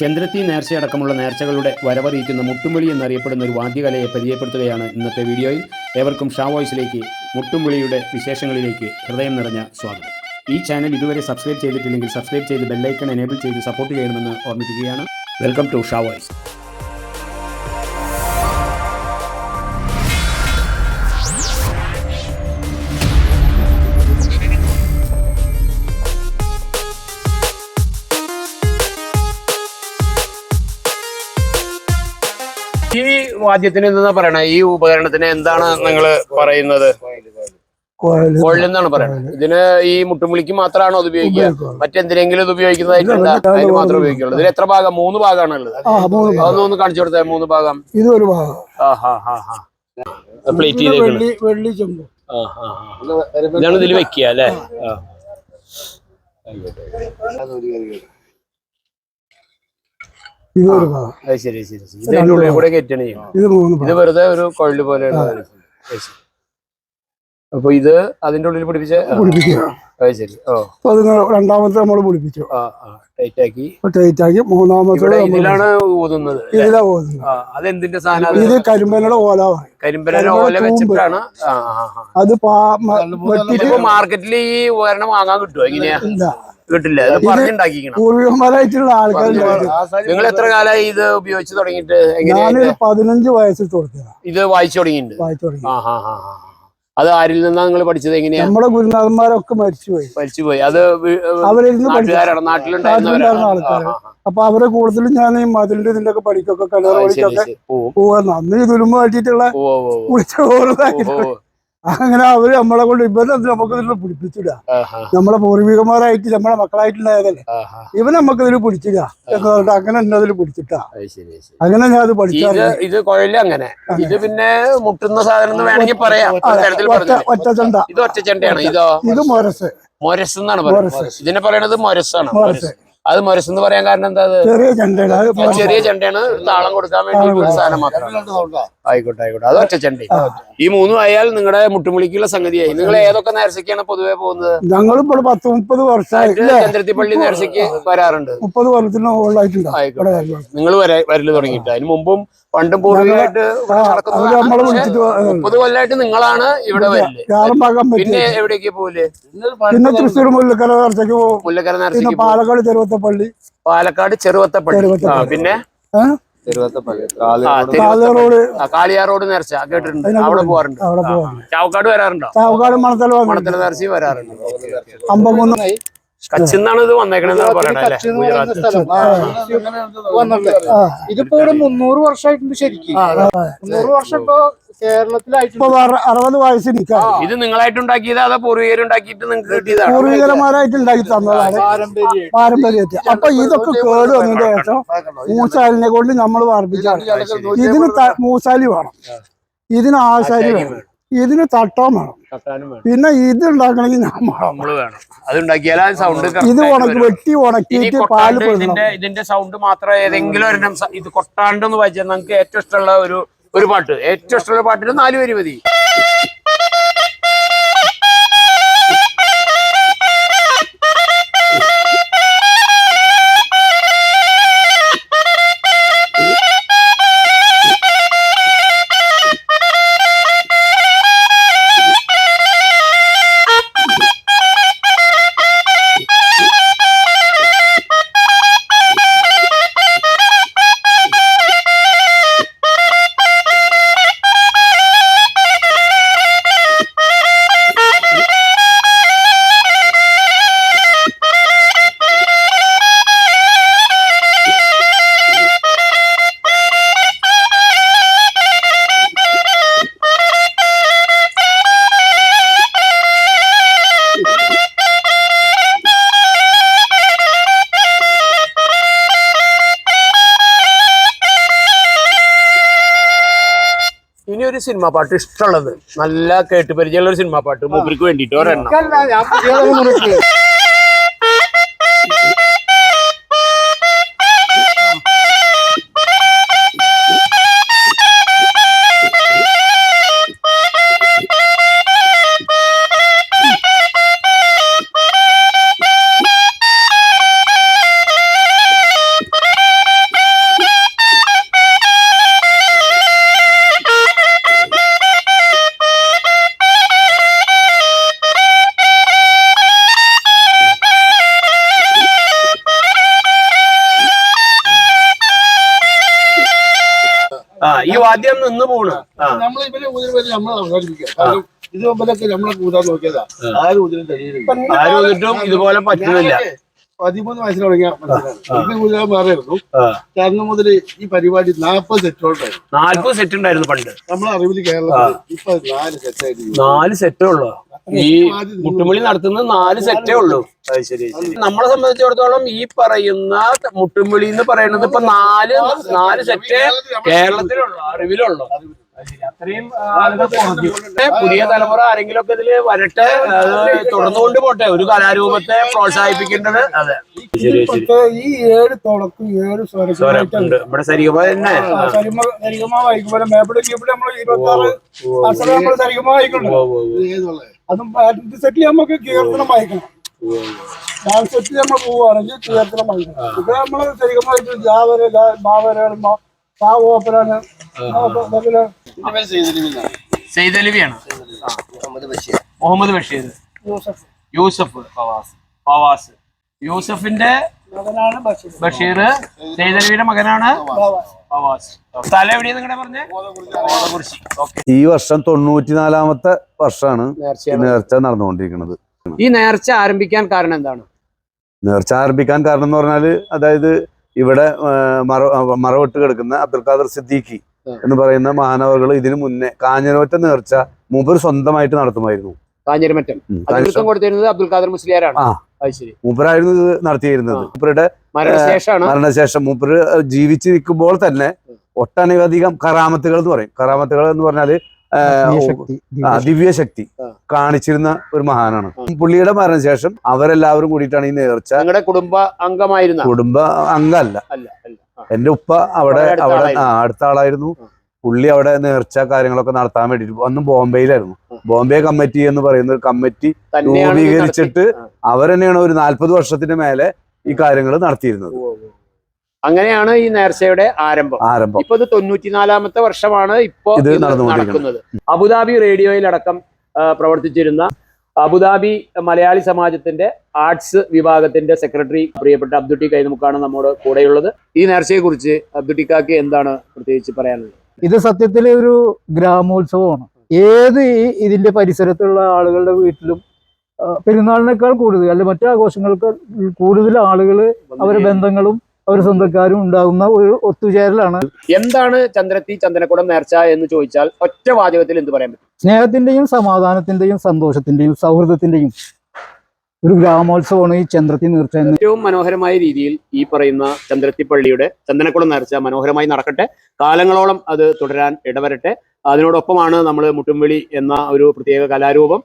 ചന്ദ്രത്തി നേർച്ചയടക്കമുള്ള നേർച്ചകളുടെ വരവറിയിക്കുന്ന മുട്ടുംവിളി എന്നറിയപ്പെടുന്ന ഒരു വാദ്യകലയെ പരിചയപ്പെടുത്തുകയാണ് ഇന്നത്തെ വീഡിയോയിൽ. ഏവർക്കും ഷാ വോയിസിലേക്ക് മുട്ടുംവിളിയുടെ വിശേഷങ്ങളിലേക്ക് ഹൃദയം നിറഞ്ഞ സ്വാഗതം. ഈ ചാനൽ ഇതുവരെ സബ്സ്ക്രൈബ് ചെയ്തിട്ടില്ലെങ്കിൽ സബ്സ്ക്രൈബ് ചെയ്ത് ബെല്ലൈക്കൺ എനേബിൾ ചെയ്ത് സപ്പോർട്ട് ചെയ്യണമെന്ന് ഓർമ്മിപ്പിക്കുകയാണ്. വെൽക്കം ടു ഷാ വാദ്യത്തിന് എന്താ പറയണേ? ഈ ഉപകരണത്തിന് എന്താണ് നിങ്ങൾ പറയുന്നത്? കൊഴൽ എന്നാണ് പറയുന്നത് ഇതിന് ഈ മുട്ടുമുളിക്ക് മാത്രമാണോ അത് ഉപയോഗിക്കുക? മറ്റെന്തിനെങ്കിലും ഇത് ഉപയോഗിക്കുന്നതായിട്ടുണ്ട് അതിന് മാത്രമേ ഉപയോഗിക്കുള്ളൂ. ഇതിൽ എത്ര ഭാഗം? മൂന്ന് ഭാഗമാണ് ഉള്ളത് അതൊന്നും ഒന്ന് കാണിച്ചു കൊടുത്തേ മൂന്ന് ഭാഗം. ഇത് ഒരു ഭാഗം പ്ലേറ്റ് ഇതാണ് ഇതിൽ വെക്കുക അല്ലേ? ഭാഗം. അത് ശരി ശരി ശരി. ഇത് അതിന്റെ ഉള്ളിൽ കൂടെ കയറ്റണേ. ചെയ്യണം. ഇത് മൂന്ന് ഇത് ഭാഗം. വെറുതെ ഒരു കൊഴൽ പോലെ അത് ശരി. അപ്പൊ ഇത് അതിന്റെ ഉള്ളിൽ പിടിപ്പിച്ച ആ, പിടിപ്പിക്കുക. അത് ശരി. ഓ. അപ്പൊ അത് രണ്ടാമത്തെ നമ്മൾ പിടിപ്പിച്ചു. ആ ആ. ടൈറ്റ് ആക്കി ആക്കി മൂന്നാമത്തെ ഇവിടെ ഇതിലാണ് ഊതുന്നത് ഇതിലാ പോകുന്നത് ആ അതെന്തിന്റെ സാധനം? അത് ഇത് കരിമ്പനയുടെ ഓല പറയും. കരിമ്പന കരിമ്പന ഓല. വെച്ചിട്ടാണ്? ആ ആ ആ. അത് പാ മ- വെട്ടിട്ട് ഇതിപ്പോ മാർക്കറ്റിൽ ഈ ഉപകരണം വാങ്ങാൻ കിട്ടുമോ എങ്ങനെയാ? ഇല്ല. കിട്ടില്ല. ഇത് പറഞ്ഞുണ്ടാക്കിക്കണം ആൾക്കാരുണ്ടായിരുന്നു നിങ്ങൾ എത്ര കാലമായി ഇത് ഉപയോഗിച്ച് തുടങ്ങിയിട്ട്? ഞാനൊരു പതിനഞ്ച് വയസ്സിൽ തുടങ്ങിയതാ. ഇത് വായിച്ചു തുടങ്ങിയിട്ടുണ്ട്. വായിച്ചു തുടങ്ങി. ആ ഹാ ഹാ ഹാ അത് ആരിൽ നിന്നാ നിങ്ങൾ പഠിച്ചത്? എങ്ങനെയാ? നമ്മുടെ ഗുരുനാഥന്മാരൊക്കെ മരിച്ചുപോയി. മരിച്ചുപോയി അത് പഠിച്ചു. നാട്ടുകാരാണ്. നാട്ടിലുണ്ടായിരുന്ന ആൾക്കാര്. അപ്പൊ അവരെ കൂടുതലും ഞാൻ ഈ മതിലിന്റെ ഇതിന്റെ ഒക്കെ പഠിക്കൊക്കെ കിണർ പോവാ പഠിക്കൊക്കെ പോവും. അന്ന് ഈ തുരുമ്പ് കാട്ടിട്ടുള്ള അങ്ങനെ അവർ നമ്മളെ കൊണ്ട് ഇവരെ നമുക്ക് ഇതിൽ പിടിപ്പിച്ചിടുക. നമ്മളെ പൂർവികന്മാരായിട്ട് നമ്മളെ മക്കളായിട്ടുണ്ടായതല്ലേ. ഇവൻ നമുക്ക് ഇതിൽ പിടിച്ചിടുക. എന്ന് പറഞ്ഞിട്ട് അങ്ങനെ എന്നെ അതിൽ പിടിച്ചിട്ടാ. അങ്ങനെ ഞാൻ അത് ഇത് പഠിച്ചാൽ ഇത് കൊഴൽ അങ്ങനെ. ഇത് പിന്നെ മുട്ടുന്ന സാധനം വേണമെങ്കിൽ പറയാം. ഒറ്റച്ചണ്ട ഇത് ഒറ്റച്ചണ്ടയാണ് ഇതോ? ഇത് മൊരസ്. മൊരസ് എന്നാണ് പറയുന്നത്. ഇതിനെ പറയണത് മൊരസാണ് മൊരസ്. അത് മൊരസ് എന്ന് പറയാൻ കാരണം എന്താ ചെറിയ ചെണ്ടയാണ്. താളം കൊടുക്കാൻ വേണ്ടി സാധനം മാത്രം. ആയിക്കോട്ടെ ആയിക്കോട്ടെ. അത് ഒറ്റ ചെണ്ട. ഈ മൂന്നും ആയാൽ നിങ്ങളുടെ മുട്ടുമുളിക്കുള്ള സംഗതിയായി. നിങ്ങൾ ഏതൊക്കെ നേർച്ചയ്ക്കാണ് പൊതുവെ പോകുന്നത്? ഞങ്ങളിപ്പോൾ പത്ത് മുപ്പത് വർഷമായി ഇത് ചന്ദ്രത്തിപ്പള്ളി നേർച്ചയ്ക്ക് വരാറുണ്ട്. മുപ്പത് ആയിക്കോട്ടെ. ഇവിടെ നിങ്ങൾ വരെ വരൽ തുടങ്ങിയിട്ട്. അതിന് മുമ്പും പണ്ടും പൂർവികമായിട്ട് മുപ്പത് കൊല്ലമായിട്ട് നിങ്ങളാണ് ഇവിടെ വരൽ. പിന്നെ എവിടേക്ക് പോലെ പിന്നെ തൃശ്ശൂർ മുല്ലക്കര നേർച്ചയ്ക്ക് പോകും മുല്ലക്കര നേർച്ചയ്ക്ക് പാലക്കാട് ചെറുവത്തപ്പള്ളി. പാലക്കാട് ചെറുവത്തപ്പള്ളി. പിന്നെ? തിരുവത്ത- റോഡ് നേർച്ച. കേട്ടിട്ടുണ്ട്. അവിടെ പോവാറുണ്ട് ചാവക്കാട് വരാറുണ്ടോ? ചാവക്കാട് മണത്തല മണത്തല നേർച്ചയും വരാറുണ്ട്. അമ്പകുന്ന് കച്ചിന്നാണ് ഇത് വന്നേക്കണെന്ന് ആ. ഇതിപ്പോ ഇവിടെ മുന്നൂറ് വർഷമായിട്ടുണ്ട് ശരിക്കും. മുന്നൂറ് വർഷം ഇപ്പൊ അറുപത് ഇത് നിങ്ങളായിട്ട് അതോ പൂർവികരുണ്ടാക്കിയിട്ട് നിങ്ങൾക്ക് കിട്ടിയതാണ്? പൂർവികരന്മാരായിട്ട് ഉണ്ടാക്കി തന്നതാണ് പാരമ്പര്യത്തെ അപ്പൊ ഇതൊക്കെ കേട് വന്നതിന് ശേഷം മൂസാലിനെ കൊണ്ട് നമ്മൾ വർദ്ധിച്ചാണ് ഇതിന് മൂസാലി വേണം. ഇതിന് ആശാരി വേണം. ഇതിന് തട്ടാൻ വേണം. പിന്നെ ഇത് ഉണ്ടാക്കണമെങ്കിൽ ഞാൻ വേണം. നമ്മൾ വേണം. അത് സൗണ്ട് ഇത് ഉണക്കി വെട്ടി ഉണക്കിയിട്ട് പാൽ ഇതിന്റെ സൗണ്ട് മാത്രം ഏതെങ്കിലും ഒരെണ്ണം ഇത് കൊട്ടാണ്ടെന്ന് വായിച്ചാൽ നമുക്ക് ഏറ്റവും ഇഷ്ടമുള്ള ഒരു ഒരു പാട്ട്. ഏറ്റവും ഇഷ്ടമുള്ള പാട്ടിന് നാല് വരി മതി. ഒരു സിനിമ പാട്ട് ഇഷ്ടമുള്ളത്. നല്ല കേട്ട് പരിചയമുള്ള ഒരു സിനിമ പാട്ട് മൂപ്പർക്ക് വേണ്ടിയിട്ട് ഒരെണ്ണം. ഈ വാദ്യം നിന്ന് പോണ്. നമ്മൾ ഇവരെ നമ്മൾ അവസാനിപ്പിക്കുക കാരണം ഇത് മുമ്പൊക്കെ നമ്മളെ കൂതാൻ നോക്കിയതാ. ആരും ഊതിനും കഴിയുന്നില്ല ആരും വന്നിട്ടും ഇതുപോലെ പറ്റുന്നില്ല പതിമൂന്ന് വയസ്സിൽ തുടങ്ങിയ മാറിയായിരുന്നു കാരണം അന്ന് മുതൽ ഈ പരിപാടി നാൽപ്പത് സെറ്റോട്ടായിരുന്നു നാൽപ്പത് സെറ്റ് ഉണ്ടായിരുന്നു പണ്ട്. നമ്മളെ അറിവിൽ കേരളത്തിൽ ഇപ്പൊ നാല് സെറ്റായിട്ട് നാല് സെറ്റേ ഉള്ളൂ? ഈ മുട്ടുമുളി നടത്തുന്നത് നാല് സെറ്റേ ഉള്ളൂ. അത് ശരി ശരി. നമ്മളെ സംബന്ധിച്ചിടത്തോളം ഈ പറയുന്ന മുട്ടുമുളി എന്ന് പറയുന്നത് ഇപ്പൊ നാല് നാല് സെറ്റേ കേരളത്തിലുള്ളൂ അറിവിലുള്ളൂ. പുതിയ തലമുറ ആരെങ്കിലും ഒക്കെ ഇതിൽ വരട്ടെ തുടർന്നുകൊണ്ട് പോട്ടെ. ഒരു കലാരൂപത്തെ പ്രോത്സാഹിപ്പിക്കേണ്ടത്. അതെ. ഈ ഏഴ് തുളക്കും ഏഴ് സ്വരം ഉണ്ട് ഇവിടെ സരിഗമ തന്നെ. സരിഗമ വായിക്കും മേപ്പിടെ കീപ്പിടെ നമ്മൾ ഇരുപത്തി ആറ് നമ്മൾ സരിഗമ വായിക്കുന്നുണ്ട്. അതും പാരന്റ് സെറ്റിൽ നമുക്ക് കീർത്തനം വായിക്കണം. ഡാൻസ് സെറ്റിൽ നമ്മൾ പോവുകയാണെങ്കിൽ കീർത്തനം വായിക്കണം. ഇത് നമ്മൾ ശരിക്കും ജാവര മാവര ആ. ഓപ്പറാണ് സെയ്തലിവിയാണ് മുഹമ്മദ് ബഷീർ. യൂസഫ് ഫവാസ്. ഫവാസ്. യൂസഫിന്റെ ബഷീർ. ബഷീർ സെയ്തലിവിയുടെ മകനാണ് സ്ഥലം എവിടെയാ നിങ്ങളുടെ പറഞ്ഞേ? ഈ വർഷം തൊണ്ണൂറ്റിനാലാമത്തെ വർഷമാണ് നേർച്ച നടന്നുകൊണ്ടിരിക്കുന്നത്. ഈ നേർച്ച ആരംഭിക്കാൻ കാരണം എന്താണ്? നേർച്ച ആരംഭിക്കാൻ കാരണം എന്ന് പറഞ്ഞാൽ അതായത് ഇവിടെ മറ മറവിട്ട് കിടക്കുന്ന അബ്ദുൽ ഖാദർ സിദ്ദീഖി എന്ന് പറയുന്ന മഹാനവറുകൾ ഇതിനു മുന്നേ കാഞ്ഞിരമറ്റ നേർച്ച മൂപ്പർ സ്വന്തമായിട്ട് നടത്തുമായിരുന്നു. കാഞ്ഞിരമറ്റം. കൊടുത്തിരുന്നത് അബ്ദുൽ ഖാദർ മുസ്ലിയാരാണ്. മൂപ്പരായിരുന്നു ഇത് നടത്തിയിരുന്നത്. മൂപ്പരുടെ മരണശേഷം മൂപ്പര് ജീവിച്ചിരിക്കുമ്പോൾ തന്നെ ഒട്ടനവധികം കറാമത്തുകൾ എന്ന് പറയും. കറാമത്തുകൾ എന്ന് പറഞ്ഞാൽ ദിവ്യ ശക്തി ദിവ്യശക്തി. കാണിച്ചിരുന്ന ഒരു മഹാനാണ്. പുള്ളിയുടെ മരണശേഷം അവരെല്ലാവരും കൂടിയിട്ടാണ് ഈ നേർച്ച. നിങ്ങളുടെ കുടുംബ അംഗമായിരുന്നു? കുടുംബ അംഗമല്ല. അല്ല അല്ല. എന്റെ ഉപ്പ അവിടെ അവിടെ അടുത്ത ആളായിരുന്നു. പുള്ളി അവിടെ നേർച്ച കാര്യങ്ങളൊക്കെ നടത്താൻ വേണ്ടിട്ട് അന്ന് ബോംബെയിലായിരുന്നു. ബോംബെ കമ്മിറ്റി എന്ന് പറയുന്ന ഒരു കമ്മിറ്റി രൂപീകരിച്ചിട്ട് അവർ തന്നെയാണ് ഒരു നാല്പത് വർഷത്തിന് മേലെ ഈ കാര്യങ്ങൾ നടത്തിയിരുന്നത്. അങ്ങനെയാണ് ഈ നേർച്ചയുടെ ആരംഭം. ആരംഭം. ഇപ്പൊ ഇത് തൊണ്ണൂറ്റിനാലാമത്തെ വർഷമാണ് ഇപ്പോ ഇത് നടക്കുന്നത്. അബുദാബി റേഡിയോയിലടക്കം പ്രവർത്തിച്ചിരുന്ന അബുദാബി മലയാളി സമാജത്തിന്റെ ആർട്സ് വിഭാഗത്തിന്റെ സെക്രട്ടറി പ്രിയപ്പെട്ട അബ്ദുട്ടി കൈനമുക്കാണ് നമ്മുടെ കൂടെയുള്ളത്. ഈ നേർച്ചയെ കുറിച്ച് അബ്ദുട്ടിക്കാക്ക് എന്താണ് പ്രത്യേകിച്ച് പറയാനുള്ളത്? ഇത് സത്യത്തിൽ ഒരു ഗ്രാമോത്സവമാണ്. ഏത് ഈ ഇതിന്റെ പരിസരത്തുള്ള ആളുകളുടെ വീട്ടിലും പെരുന്നാളിനേക്കാൾ കൂടുതൽ അല്ലെ മറ്റു ആഘോഷങ്ങൾക്ക് കൂടുതൽ ആളുകൾ അവരുടെ ബന്ധങ്ങളും അവരുടെ സ്വന്തക്കാരും ഉണ്ടാകുന്ന ഒരു ഒത്തുചേരലാണ്. എന്താണ് ചന്ദ്രത്തി ചന്ദനക്കുടം നേർച്ച എന്ന് ചോദിച്ചാൽ ഒറ്റ വാചകത്തിൽ എന്ത് പറയാൻ പറ്റും? സ്നേഹത്തിന്റെയും സമാധാനത്തിന്റെയും സന്തോഷത്തിന്റെയും സൗഹൃദത്തിന്റെയും ഒരു ഗ്രാമോത്സവമാണ് ഈ ചന്ദ്രത്തി നീർച്ച ഏറ്റവും മനോഹരമായ രീതിയിൽ ഈ പറയുന്ന ചന്ദ്രത്തിപ്പള്ളിയുടെ ചന്ദനക്കുളം നേർച്ച മനോഹരമായി നടക്കട്ടെ. കാലങ്ങളോളം അത് തുടരാൻ ഇടവരട്ടെ. അതിനോടൊപ്പമാണ് നമ്മൾ മുട്ടുംവിളി എന്ന ഒരു പ്രത്യേക കലാരൂപം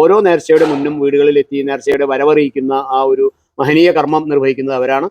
ഓരോ നേർച്ചയുടെ മുന്നും വീടുകളിൽ എത്തി നേർച്ചയുടെ വരവറിയിക്കുന്ന ആ ഒരു മഹനീയ കർമ്മം നിർവഹിക്കുന്നത് അവരാണ്.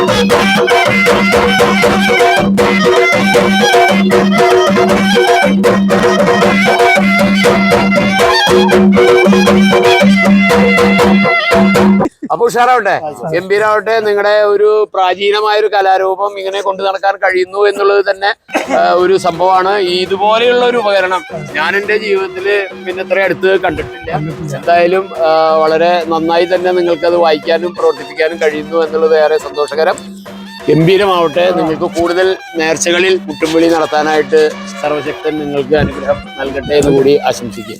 Oh, ഉഷാറാവട്ടെ ഗംഭീരാവട്ടെ. നിങ്ങളുടെ ഒരു പ്രാചീനമായ ഒരു കലാരൂപം ഇങ്ങനെ കൊണ്ടു നടക്കാൻ കഴിയുന്നു എന്നുള്ളത് തന്നെ ഒരു സംഭവമാണ്. ഇതുപോലെയുള്ള ഒരു ഉപകരണം ഞാൻ എന്റെ ജീവിതത്തിൽ പിന്നെ ഇത്ര അടുത്ത് കണ്ടിട്ടില്ല. എന്തായാലും വളരെ നന്നായി തന്നെ നിങ്ങൾക്ക് അത് വായിക്കാനും പ്രവർത്തിപ്പിക്കാനും കഴിയുന്നു എന്നുള്ളത് ഏറെ സന്തോഷകരം. ഗംഭീരമാവട്ടെ. നിങ്ങൾക്ക് കൂടുതൽ നേർച്ചകളിൽ മുട്ടുംവിളി നടത്താനായിട്ട് സർവശക്തൻ നിങ്ങൾക്ക് അനുഗ്രഹം നൽകട്ടെ എന്ന് കൂടി ആശംസിക്കുക